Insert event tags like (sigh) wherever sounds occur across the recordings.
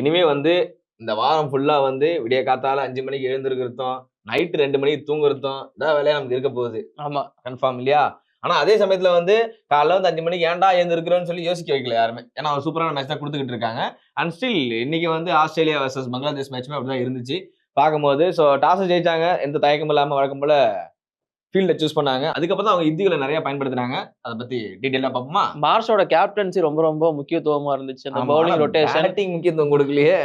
இனிமே வந்து இந்த வாரம் ஃபுல்லா வந்து விடிய காத்தால அஞ்சு மணிக்கு எழுந்திருக்கிறதும் நைட்டு ரெண்டு மணிக்கு தூங்குறதும் இதான் வேலையா நமக்கு இருக்க போகுது. ஆமா. கன்ஃபார்ம் இல்லையா? ஆனா அதே சமயத்துல வந்து காலைல வந்து அஞ்சு மணிக்கு ஏன்டா எழுந்திருக்கிறோன்னு சொல்லி யோசிக்க வைக்கல யாருமே. ஏன்னா ஒரு சூப்பரான மேட்ச் தான் கொடுத்துக்கிட்டு இருக்காங்க. அண்ட் ஸ்டில் இன்னைக்கு வந்து ஆஸ்திரேலியா வர்சஸ் பங்களாதேஷ் மேட்ச்மே அப்படிதான் இருந்துச்சு. பார்க்கும்போது ஸோ டாஸ் ஜெயிச்சாங்க. எந்த தயக்கமும் இல்லாம வழக்கம் போல ஃபீல்டை சூஸ் பண்ணாங்க. அதுக்கப்புறம் தான் அவங்க யுத்திகளை நிறைய பயன்படுத்துனாங்க. அதை பத்தி டீட்டெயிலாக பார்ப்போமா? மார்ஷோட கேப்டன்சி ரொம்ப ரொம்ப முக்கியத்துவமா இருந்துச்சு. அந்த பவுலிங் ரொட்டேஷன் பேட்டிங் முக்கியத்துவம் கொடுக்கலையே.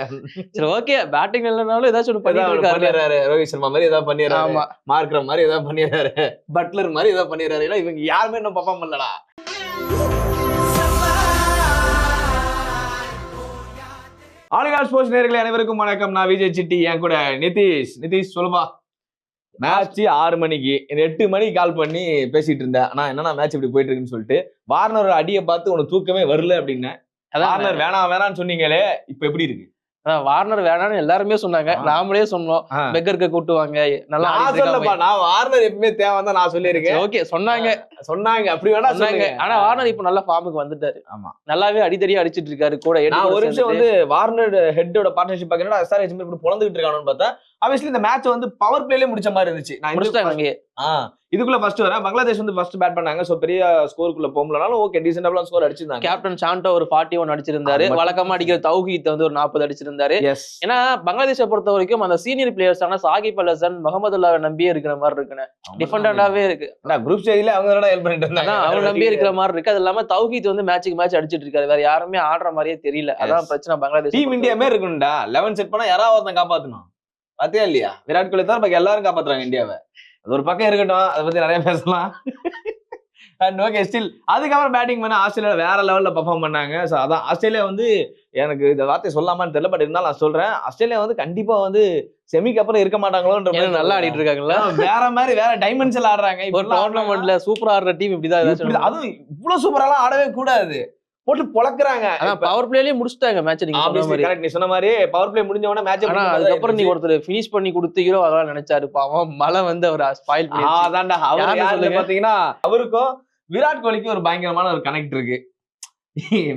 சரி ஓகே பேட்டிங் இல்லைனாலும் ஏதாச்சும் ஒன்று பண்ணிடுறாரு. ரோஹித் சர்மா மாதிரி ஏதாவது பண்ணிடுறாரு. ஆமா. மார்க்கிற மாதிரி ஏதாவது பண்ணிடுறாரு. பட்லர் மாதிரி ஏதாவது பண்ணிடுறாரு. ஏன்னா இவங்க யாருமே இன்னும் பர்ஃபார்ம் பண்ணலடா. ஆலிகால் ஸ்போர்ட்ஸ் நேயர்களே அனைவருக்கும் வணக்கம். நான் விஜய் சிட்டி. என் கூட நிதிஷ். நிதிஷ் சொல்லுப்பா மேட்ச் ஆறு மணிக்கு எட்டு மணிக்கு கால் பண்ணி பேசிட்டு இருந்தேன். ஆனா என்னன்னா மேட்ச் இப்படி போயிட்டு இருக்குன்னு சொல்லிட்டு வார்னர் அடியை பார்த்து உனக்கு தூக்கமே வரல அப்படின்னு வார்னர் வேணாம் வேணாம்னு சொன்னீங்களே இப்ப எப்படி இருக்கு? அதான் வார்னர் வேணாம்னு எல்லாருமே சொன்னாங்க. நாமளே சொன்னோம். பெக்கருக்கு கூட்டுவாங்க. நல்லா நான் சொல்லப்பா நான் வார்னர் எப்பவுமே தேவை தான் நான் சொல்லியிருக்கேன். ஓகே சொன்னாங்க. சொன்னாங்க அப்படி வேணா சொன்னாங்க. ஆனா வார்னர் இப்போ நல்லா ஃபார்முக்கு வந்துட்டாரு. ஆமா. நல்லாவே அடித்தடியா அடிச்சிட்டு இருக்காரு கூட நான் ஒரு நிமிஷம். வந்து வார்னர் ஹெட்டோட பார்ட்னர்ஷிப் பாக்கிறேன் எஸ்ஆர்ஹெச் இப்படி பொழந்துகிட்டு இருக்கானு பார்த்தா ஆப்வியஸ்லி இந்த மேட்ச் வந்து பவர் பிளேலே முடிச்ச மாதிரி இருந்துச்சு. நான் முடிச்சிட்டாங்க இதுக்குள்ள ஃபர்ஸ்ட் வரேன். பங்களாதேஷ் வந்து ஃபர்ஸ்ட் பேட் பண்ணாங்க. சோ பெரிய ஸ்கோருக்குள்ள போகலனாலும் ஓகே டீசென்டாப்லாம் ஸ்கோர் அடிச்சிருந்தாங்க. கேப்டன் சாண்டோ ஒரு ஃபார்ட்டி ஒன் அடிச்சிருந்தாரு வழக்கமா அடிக்கிற தௌஹீத் வந்து ஒரு நாற்பது அடிச்சிருந்தாரு. எஸ் ஏன்னா பங்களாதேஷை பொறுத்த வரைக்கும் அந்த சீனியர் பிளேயர்ஸ் ஆனா சாகிப் அல் ஹசன் முகமதுல்லாவை நம்பியே இருக்கிற மாதிரி இருக்குண்ணே டிஃபெண்டண்டாவே இருக்கு. குரூப் ஸ்டேஜ்ல அவங்க ஹெல்ப் பண்ணிட்டு இருந்தாங்க? அவங்க நம்பியே இருக்கிற மாதிரி இருக்கு. அது இல்லாம தௌஹீத் வந்து மேட்சுக்கு மேட்ச் அடிச்சிட்டு இருக்காரு. வேற யாருமே ஆடுற மாதிரியே தெரியல. அதான். பிரச்சனை பங்களாதேஷ் டீம் இந்தியா இருக்கணும்டா லெவன் செட் பண்ணா யாராவது ஒருத்தன் காப்பாத்தணும். பாத்தியா இல்லையா? விராட் கோலி தான் பாக்கி எல்லாரும் காப்பாத்துறாங்க இந்தியாவை அது ஒரு பக்கம் இருக்கட்டும். அதை பத்தி நிறைய பேசலாம். அண்ட் ஓகே ஸ்டில் அதுக்கப்புறம் பேட்டிங் பண்ண ஆஸ்திரேலியா வேற லெவல்ல பெர்ஃபார்ம் பண்ணாங்க. ஸோ அதான் ஆஸ்திரேலியா வந்து எனக்கு இந்த வார்த்தை சொல்லாமான்னு தெரியல பட் இருந்தாலும் நான் சொல்றேன். ஆஸ்திரேலியா வந்து கண்டிப்பா வந்து செமிக்கு அப்புறம் இருக்க மாட்டாங்களோன்ற மாதிரி நல்லா ஆடிட்டு இருக்காங்கல்ல? வேற மாதிரி வேற டைமென்ஷன் ஆடுறாங்க. இப்படிலாம் டோர்னமெண்ட்ல சூப்பரா ஆடுற டீம் இப்படிதான் அதுவும் இவ்வளவு சூப்பராலாம் ஆடவே கூடாது. போட்டு பொளக்குறாங்க அதான் பவர் பிளேலயே முடிச்சிட்டாங்க மேட்ச் நீங்க. நீ சொன்ன மாதிரி பவர் பிளே முடிஞ்ச உடனே மேட்ச் ஆனா அதுக்கப்புறம் நீ ஒருத்தர் ஃபினிஷ் பண்ணி கொடுத்து ஹீரோ ஆகலாம் நினைச்சாரு. பாவம் மழை வந்து அவர் ஸ்பாயில் பண்ணி அதான்டா. அவர். பாத்தீங்கன்னா அவருக்கும் விராட் கோலிக்கும் ஒரு பயங்கரமான ஒரு கனெக்ட் இருக்கு.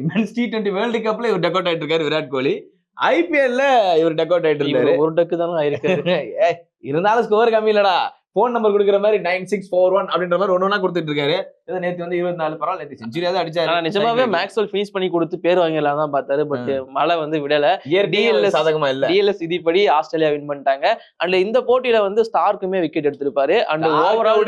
மென்ஸ் டி டுவெண்ட்டி வேர்ல்டு கப்ல இவர் டெக்கோட் ஆயிட்டு இருக்காரு விராட் கோலி. ஐபிஎல்ல இவர் டெக்கோட் ஆயிட்டு இருந்தாரு ஒரு டக்கு தானே ஆயிருக்கு (laughs) ஏய், இருந்தாலும் ஸ்கோர் கம்மி இல்லடா. போன் நம்பர் கொடுக்குற மாதிரி நைன் சிக்ஸ் ஃபோர் ஒன் அப்படின்ற மாதிரி ஒண்ணு ஒண்ணா கொடுத்துட்டு இருக்காரு. ஏதோ நேத்து வந்து இருபத்தி நாலு பரவாயில்ல நேத்து செஞ்சுரியாவது அடிச்சாரு. நிஜமாவே மேக்ஸ்வெல் ஃபினிஷ் பண்ணி கொடுத்து பேர் வாங்கிடலாம் தான் பார்த்தாரு பட் மழை வந்து விடல. இயற்கையே DLS சாதகமா இல்ல. டிஎல்எஸ் விதிப்படி ஆஸ்திரேலியா வின் பண்ணிட்டாங்க. அண்ட் இந்த போட்டியில வந்து ஸ்டார்க்குமே விக்கெட் எடுத்திருப்பாரு. அண்ட் ஓவரால்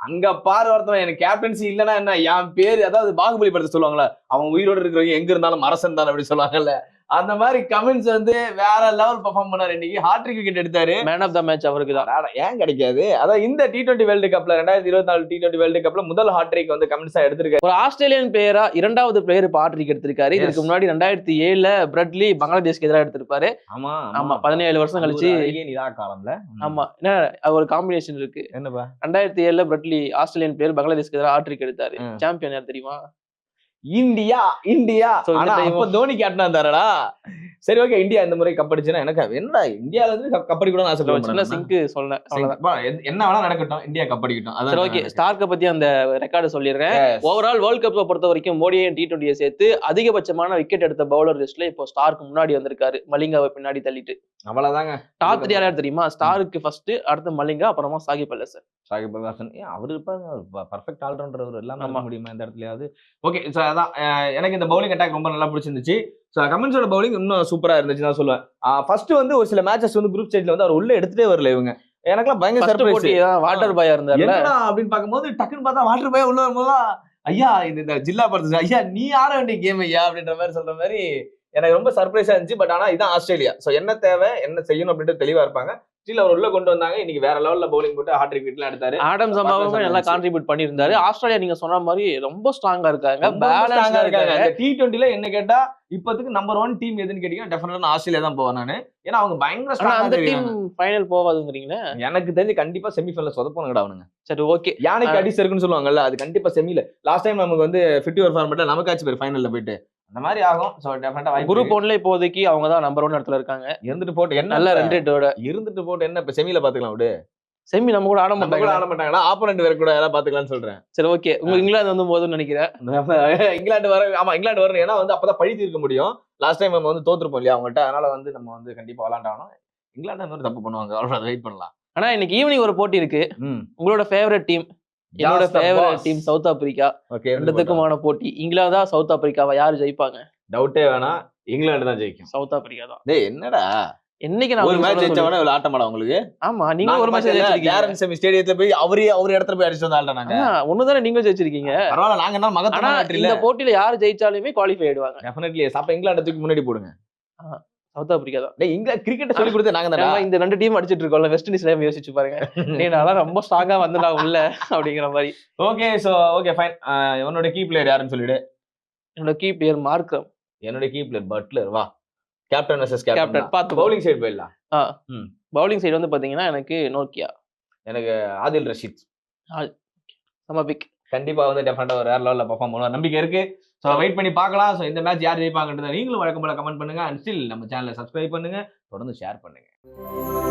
அங்க பாரு ஒருத்தவன் எனக்கு கேப்டன்சி இல்லைன்னா என்ன? என் பேரு அதாவது பாகுபலி படத்தை சொல்லுவாங்களா அவன் உயிரோட இருக்கிறவங்க எங்க இருந்தாலும் அரசன் தான் அப்படி சொல்லுவாங்கல்ல. அந்த மாதிரி கமெண்ட்ஸ் வந்து வேற லெவல் பெர்ஃபார்ம் பண்ணாரு. இன்னைக்கு ஹாட்ரிக் விக்கெட் எடுத்தாரு. மேன் ஆஃப் த மேட்ச் அவருக்கு தான். ஏன் கிடைக்காது? அதான் இந்த டி டுவெண்ட்டி வேர்ல்டு கப்ல ரெண்டாயிரத்தி இருபத்தி நாலு டி டுவெண்ட்டி வேர்ல்டு கப்ல முதல் ஹாட்ரிக் வந்து கமெண்ட்ஸா எடுத்திருக்காரு. ஒரு ஆஸ்திரேலியன் பிளேயரா இரண்டாவது பிளேயர் இப்போ ஆட்ரிக் எடுத்திருக்காரு. இதுக்கு முன்னாடி ரெண்டாயிரத்தி ஏழுல பிரெட்லி பங்களாதேஷ்க்கு எதிராக எடுத்திருப்பாரு. ஆமா ஆமா. பதினேழு வருஷம் கழிச்சு நிலா காலம்ல. ஆமா. என்ன ஒரு காம்பினேஷன் இருக்கு. என்னப்பா? ரெண்டாயிரத்தி ஏழுல பிரெட்லி ஆஸ்திரேலியன் பிளேயர் பங்களாதேஷ்க்கு எதிராக ஆட்ரிக் எடுத்தாரு. சாம்பியன் யார் தெரியுமா? India India. அப்ப தோனி கேப்டனா இருந்தாரடா சரி ஓகே இந்தியா இந்த முறை கப் அடிச்சுன்னா எனக்கு என்னடா இந்தியால இருந்து கப் அடிக்கணும்னு ஆசைப்படுறேன் சிங்க் சொன்னேன் என்ன வேணா நடக்கட்டும் இந்தியா கப் அடிக்கட்டும். சரி அதான் ஓகே ஸ்டார்க்கை பத்தி அந்த ரெக்கார்டு சொல்லிடுறேன். ஓவரால் வேர்ல்ட் கப்பை பொறுத்த வரைக்கும் மோடியை டி டுவெண்ட்டியை சேர்த்து அதிகபட்சமான விக்கெட் எடுத்த பவுலர் லிஸ்ட்ல இப்போ ஸ்டார்க்கு முன்னாடி வந்திருக்காரு. மலிங்காவை பின்னாடி தள்ளிட்டு. அவ்வளவுதாங்க. டாப் த்ரீ யார் தெரியுமா? ஸ்டாருக்கு ஃபர்ஸ்ட் அடுத்து மலிங்கா அப்புறமா சாகிப் அல்லசன் சாகிப் பிரகாசன் ஏன் அவர் இருப்பாங்க பர்ஃபெக்ட் ஆல்ரவுண்டர் அவர் எல்லாமே. பண்ண முடியுமா இந்த இடத்துலயாவது? ஓகே ஸோ அதான் எனக்கு இந்த பவுலிங் அட்டாக் ரொம்ப நல்லா பிடிச்சிருந்துச்சு. ஸோ கமெண்ட்ஸோட பவுலிங் இன்னும் சூப்பரா இருந்துச்சு நான் சொல்லுவேன். ஃபர்ஸ்ட் வந்து ஒரு சில மேட்சஸ் வந்து குரூப் ஸ்டேஜ்ல வந்து அவர் உள்ள எடுத்துட்டே வரல இவங்க. எனக்குலாம் பயங்கர சர்ப்ரைஸ் தான் வாட்டர் பாயா என்னடா அப்படின்னு பார்க்கும்போது டக்குன்னு பார்த்தா வாட்டர் பாய் உள்ள வரும்போது ஐயா இந்த ஜில்லா படத்து ஐயா நீ ஆட வேண்டிய கேம் ஐயா? அப்படின்ற மாதிரி சொல்ற மாதிரி எனக்கு ரொம்ப சர்ப்ரைஸா இருந்துச்சு. பட் ஆனா இதான் ஆஸ்திரேலியா. சோ என்ன தேவை என்ன செய்யணும் அப்படின்ட்டு தெளிவா இருப்பாங்க. ஸ்டில் அவர் உள்ள கொண்டு வந்தாங்க. இன்னைக்கு வேற லெவல்ல பவுலிங் போட்டு ஹாட்ரிக் விக்கெட்லாம் எடுத்தாரு. ஆடம் சம்பாவுமே நல்லா. கான்ட்ரிபியூட் பண்ணியிருந்தாரு. ஆஸ்திரேலியா நீங்க சொன்ன மாதிரி ரொம்ப ஸ்ட்ராங்கா இருக்காங்க. பேலன்ஸா இருக்காங்க. டி டுவெண்ட்டில என்ன கேட்டா இப்போதைக்கு நம்பர் ஒன் டீம் எதுன்னு கேட்டீங்கன்னா டெஃபினட்டா ஆஸ்திரேலியா தான் போவேன் நானு. ஏன்னா அவங்க பயங்கர அந்த டீம் ஃபைனல் போவாதுங்கிறீங்களே? எனக்கு தெரிஞ்சு கண்டிப்பா செமிஃபைனல் சொதப்பணுங்கடா அவனுங்க. சரி ஓகே யானைக்கு ஆ. அடிச்சு இருக்குன்னு சொல்லுவாங்கல்ல அது கண்டிப்பா செமில லாஸ்ட் டைம் நமக்கு வந்து ஃபிஃப்டி ஓவர் ஃபார்மெட்ல நமக்காச்சும் பேர் ஃபைனல்ல போயிட்டு. அந்த மாதிரி ஆகும். ஸோ டெஃபினட்டா குரூப். ஒன்ல இப்போதைக்கு அவங்க தான் நம்பர் ஒன் இடத்துல இருக்காங்க. இருந்துட்டு போட்டு என்ன நல்ல? ரெண்டு ரேட்டோட இருந்துட்டு போட்டு என்ன இப்ப செமில பாத்துக்கலாம் விடு. செமி நம்ம கூட ஆட மாட்டாங்க ஆட மாட்டாங்கன்னா ஆப்போனண்ட் வேற கூட யாராவது பாத்துக்கலாம்னு சொல்றேன். சரி ஓகே உங்க இங்கிலாந்து வந்து போதும்னு நினைக்கிறேன். இங்கிலாந்து வர ஆமா இங்கிலாந்து வரணும். ஏன்னா வந்து அப்பதான் பழி தீர்க்க முடியும். லாஸ்ட் டைம் நம்ம வந்து தோத்துருப்போம் இல்லையா அவங்கள்ட்ட? அதனால வந்து நம்ம வந்து கண்டிப்பா விளாண்டாகணும் இங்கிலாந்து மாதிரி தப்பு பண்ணுவாங்க. அவ்வளவு வெயிட் பண்ணலாம். ஆனா இன்னைக்கு ஈவினிங் ஒரு போட்டி இருக்கு. உங்களோட ஃபேவரட் டீம் என்னோட favourite team South Africa okay ரெண்டுத்துக்குமான போட்டி. இங்கிலாந்தா சவுத் ஆப்பிரிக்காவா யாரு ஜெயிப்பாங்க? டவுட்டே வேணாம். இங்கிலாந்து தான் ஜெயிக்கும். சவுத் ஆப்பிரிக்கா தான். டேய் என்னடா? என்னைக்கு நான் ஒரு மேட்ச் ஜெயிச்சவன. இவ்வளவு ஆட்டமாடா உங்களுக்கு? ஆமா நீங்க ஒரு மேட்ச் ஜெயிச்சிருக்கீங்க. கேரன் செமி ஸ்டேடியத்துல போய் அவரே அவர் இடத்துல போய் அடிச்சு வந்தாள்டா நாங்க. ஒண்ணுதானே நீங்களும் ஜெயிச்சிருக்கீங்க? பரவாயில்ல நாங்க என்ன மகத்தான இந்த போட்டியில யாரு ஜெயிச்சாலுமே குவாலிஃபை ஆயிடுவாங்க. டெஃபினெட்லி அப்ப இங்கிலாந்து தூக்கி முன்னாடி போடுங்க. சவுத் ஆப்பிரிக்கா தான் டேய் இங்கிலாந்து கிரிக்கெட் சொல்லி கொடுத்து நாங்க தானே இந்த ரெண்டு டீம் அடிச்சிட்டு இருக்கோம்ல வெஸ்ட் இண்டீஸ்ல யோசிச்சு பாருங்க. (laughs) நீ நல்லா ரொம்ப ஸ்ட்ராங்கா வந்துடா உள்ள அப்படிங்கிற மாதிரி. ஓகே சோ ஓகே ஃபைன் உன்னோட கீ பிளேயர் யாருன்னு சொல்லிடு. என்னோட கீ பிளேயர் மார்க்ரம் என்னோட கீ பிளேயர் பட்லர் வா. கேப்டன் வர்சஸ் கேப்டன் பார்த்து பவுலிங் சைடு போயிடலாம். பவுலிங் சைடு வந்து பாத்தீங்கன்னா எனக்கு நோக்கியா எனக்கு ஆதில் ரஷீத் சமபிக் கண்டிப்பா வந்து டெஃபினட்டா ஒரு வேற லெவல்ல பெர்ஃபார்ம் பண்ணுவார். நம்பிக்கை இருக்கு. ஸோ வெயிட் பண்ணி பார்க்கலாம். ஸோ இந்த மேட்ச் யார் ஜெயிப்பாங்கன்றதை நீங்களும் வழக்கம் போல கமெண்ட் பண்ணுங்க. அண்ட் ஸ்டில் நம்ம சேனலை சப்ஸ்கிரைப் பண்ணுங்க. தொடர்ந்து ஷேர் பண்ணுங்க.